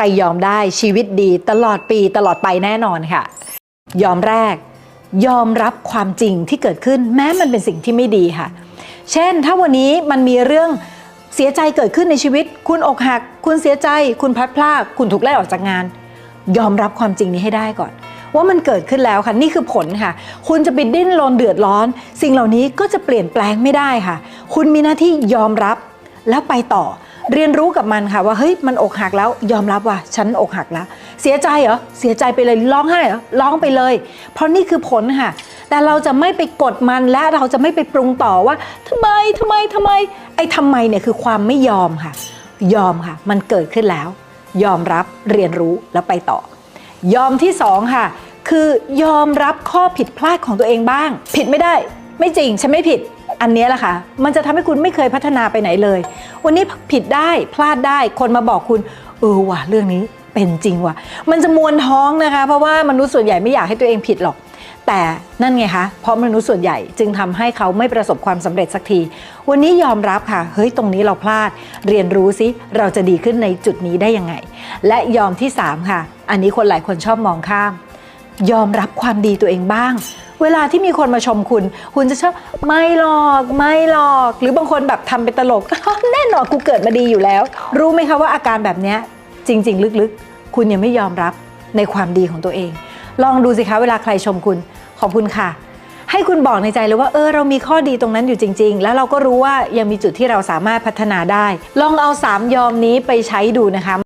รยอมได้ชีวิตดีตลอดปีตลอดไปแน่นอนค่ะ ยอมแรก ยอมรับความจริงที่เกิดขึ้นแม้มันเป็นสิ่งที่ไม่ดีค่ะ เช่น ถ้าวันนี้มันมีเรื่องเสียใจเกิดขึ้นในชีวิต คุณอกหัก คุณเสียใจ คุณพลัดพรากคุณถูกไล่ออกจากงาน ยอมรับความจริงนี้ให้ได้ก่อน ว่ามันเกิดขึ้นแล้วค่ะนี่คือผลค่ะ คุณจะไปดิ้นรนเดือดร้อน สิ่งเหล่านี้ก็จะเปลี่ยนแปลงไม่ได้ค่ะ คุณมีหน้าที่ยอมรับแล้วไปต่อ เรียนรู้กับมันค่ะว่าเฮ้ยมันอกหักแล้วยอมรับว่าฉันอกหักแล้ว เสียใจเหรอเสียใจไปเลยร้องไห้เหรอร้องไปเลย เพราะนี่คือผลค่ะ แต่เราจะไม่ไปกดมันและเราจะไม่ไปปรุงต่อว่าทำไมทำไมทำไม ไอ้ทำไมเนี่ยคือความไม่ยอมค่ะ ยอมค่ะ มันเกิดขึ้นแล้ว ยอมรับเรียนรู้แล้วไปต่อ ยอมที่สองค่ะ คือยอมรับข้อผิดพลาดของตัวเองบ้าง ผิดไม่ได้ ไม่จริงฉันไม่ผิด อันนี้แหละค่ะ มันจะทำให้คุณไม่เคยพัฒนาไปไหนเลย วันนี้ผิดได้พลาดได้คนมาบอกคุณเออว่ะเรื่องนี้เป็นจริงว่ะ มันจะมวนท้องนะคะ เพราะว่ามนุษย์ส่วนใหญ่ไม่อยากให้ตัวเองผิดหรอก แต่นั่นไงคะ เพราะมนุษย์ส่วนใหญ่จึงทำให้เขาไม่ประสบความสำเร็จสักที วันนี้ยอมรับค่ะ เฮ้ยตรงนี้เราพลาด เรียนรู้ซิเราจะดีขึ้นในจุดนี้ได้ยังไง และยอมที่ 3 ค่ะ อันนี้คนหลายคนชอบมองข้าม ยอมรับความดีตัวเองบ้าง เวลาที่มีคนมาชมคุณ คุณจะชอบไม่หรอกไม่หรอก หรือบางคนแบบทำเป็นตลก แน่นอนกูเกิดมาดีอยู่แล้ว รู้ไหมคะว่าอาการแบบเนี้ยจริง ๆ ลึกๆ คุณยังไม่ยอมรับในความดีของตัวเอง ลองดูสิคะเวลาใครชมคุณขอบคุณค่ะให้คุณบอกในใจเลยว่าเออเรามีข้อดีตรงนั้นอยู่จริง ๆ แล้วเราก็รู้ว่ายังมีจุดที่เราสามารถพัฒนาได้ ลองเอาสามยอมนี้ไปใช้ดูนะคะ